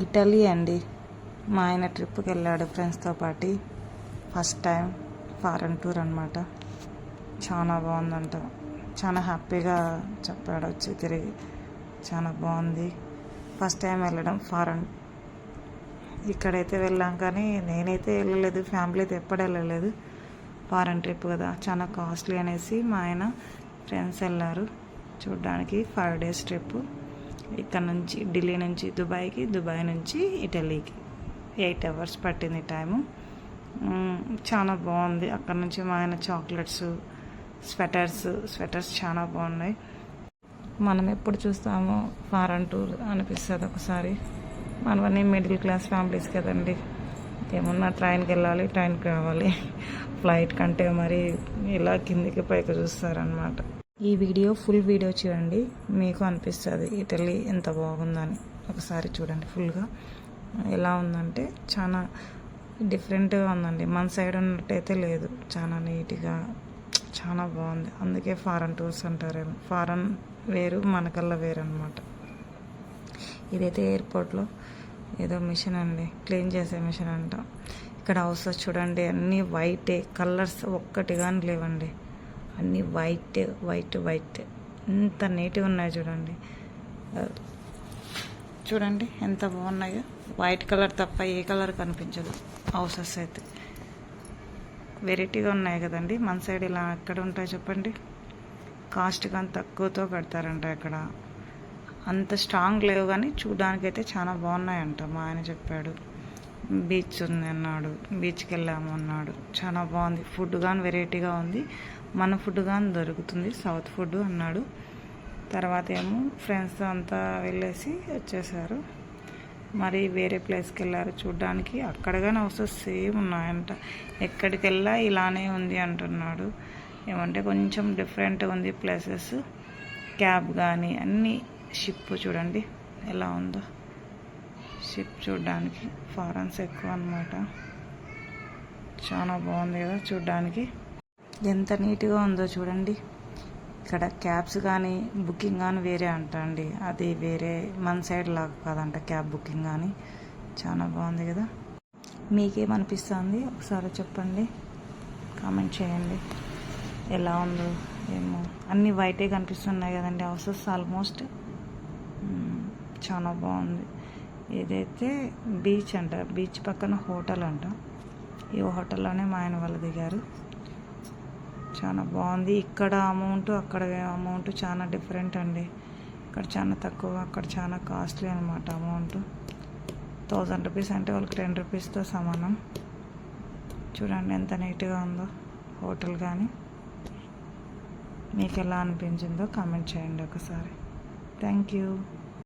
Italy అండి. మా ఆయన ట్రిప్కి వెళ్ళాడు ఫ్రెండ్స్తో పాటు. ఫస్ట్ టైం ఫారెన్ టూర్ అనమాట చాలా బాగుందంట. చాలా హ్యాపీగా చెప్పాడు వచ్చి తిరిగి చాలా బాగుంది. ఫస్ట్ టైం వెళ్ళడం ఫారెన్ ఇక్కడైతే వెళ్ళాం కానీ నేనైతే వెళ్ళలేదు. ఫ్యామిలీ అయితే ఎప్పుడు వెళ్ళలేదు. ఫారెన్ ట్రిప్ కదా. చాలా కాస్ట్లీ అనేసి మా ఆయన ఫ్రెండ్స్ వెళ్ళారు. చూడ్డానికి ఫైవ్ డేస్ ట్రిప్ ఇక్కడ నుంచి ఢిల్లీ నుంచి దుబాయ్కి దుబాయ్ నుంచి ఇటలీకి. ఎయిట్ అవర్స్ పట్టింది టైము. చాలా బాగుంది. అక్కడ నుంచి మా ఆయన చాక్లెట్స్ స్వెటర్స్ స్వెటర్స్ చాలా బాగున్నాయి. మనం ఎప్పుడు చూస్తామో ఫారెన్ టూర్ అనిపిస్తుంది ఒకసారి. మనవన్నీ మిడిల్ క్లాస్ ఫ్యామిలీస్ కదండి. ఏమన్నా ట్రైన్కి వెళ్ళాలి ట్రైన్కి రావాలి. ఫ్లైట్ కంటే మరి ఇలా కిందికి పైకి చూస్తారనమాట ఈ వీడియో ఫుల్ వీడియో చూడండి. మీకు అనిపిస్తుంది ఇటలీ ఎంత బాగుందని. ఒకసారి చూడండి ఫుల్గా ఎలా ఉందంటే చాలా డిఫరెంట్గా ఉందండి. మన సైడ్ ఉన్నట్టయితే లేదు. చాలా నీట్గా చాలా బాగుంది. అందుకే ఫారెన్ టూర్స్ అంటారేమో. ఫారెన్ వేరు మనకల్లా వేరు అనమాట ఇదైతే ఎయిర్పోర్ట్లో ఏదో మిషన్ అండి. క్లీన్ చేసే మిషన్ అంట. ఇక్కడ హౌసెస్ చూడండి అన్నీ వైటే కలర్స్ ఒక్కటి కానీ లేవండి. అన్నీ వైట్ వైట్ వైట్. ఎంత నీట్గా ఉన్నాయి చూడండి. చూడండి ఎంత బాగున్నాయో. వైట్ కలర్ తప్ప ఏ కలర్ కనిపించదు. హౌసెస్ అయితే. వెరైటీగా ఉన్నాయి కదండి. మన సైడ్ ఇలా ఎక్కడ ఉంటాయి చెప్పండి. కాస్ట్ కానీ తక్కువతో కడతారంట ఇక్కడ. అంత స్ట్రాంగ్ లేవు కానీ చూడడానికి అయితే చాలా బాగున్నాయంట మా ఆయన చెప్పాడు. బీచ్ ఉంది అన్నాడు. బీచ్కి వెళ్ళాము అన్నాడు. చాలా బాగుంది. ఫుడ్ కానీ వెరైటీగా ఉంది. మన ఫుడ్ కానీ దొరుకుతుంది. సౌత్ ఫుడ్ అన్నాడు. తర్వాత ఏమో ఫ్రెండ్స్తో అంతా వెళ్ళేసి వచ్చేసారు. మరి వేరే ప్లేస్కి వెళ్ళారు. చూడ్డానికి అక్కడ కానీ హౌసెస్ సేమ్ ఉన్నాయంట. ఎక్కడికి వెళ్ళా ఇలానే ఉంది అంటున్నాడు. ఏమంటే కొంచెం డిఫరెంట్ ఉంది ప్లేసెస్. క్యాబ్ కానీ అన్నీ షిప్ చూడండి. ఎలా ఉందో. షిప్ చూడడానికి. ఫారెన్స్ ఎక్కువ అనమాట చాలా బాగుంది కదా చూడడానికి. ఎంత నీట్గా ఉందో చూడండి. ఇక్కడ క్యాబ్స్ కానీ బుకింగ్ కానీ వేరే అంట అండి అది వేరే మన సైడ్ లాగా కాదంట క్యాబ్ బుకింగ్ కానీ చాలా బాగుంది కదా. మీకేమనిపిస్తుంది? ఒకసారి చెప్పండి. కామెంట్ చేయండి. ఎలా ఉందో ఏమో. అన్నీ వైటే కనిపిస్తున్నాయి కదండి. Houses almost. చాలా బాగుంది. ఇదైతే బీచ్ అంట బీచ్ పక్కన హోటల్ అంట ఈ హోటల్లోనే మా ఆయన వాళ్ళు దిగారు. చాలా బాగుంది. ఇక్కడ అమౌంట్ అక్కడ అమౌంట్ చాలా డిఫరెంట్ అండి. ఇక్కడ చాలా తక్కువ అక్కడ చాలా కాస్ట్లీ అనమాట అమౌంట్ థౌజండ్ రూపీస్ అంటే వాళ్ళకి టెన్ రూపీస్తో సమానం. చూడండి ఎంత నీట్గా ఉందో హోటల్ కానీ. మీకు ఎలా అనిపించిందో కామెంట్ చేయండి ఒకసారి. Thank you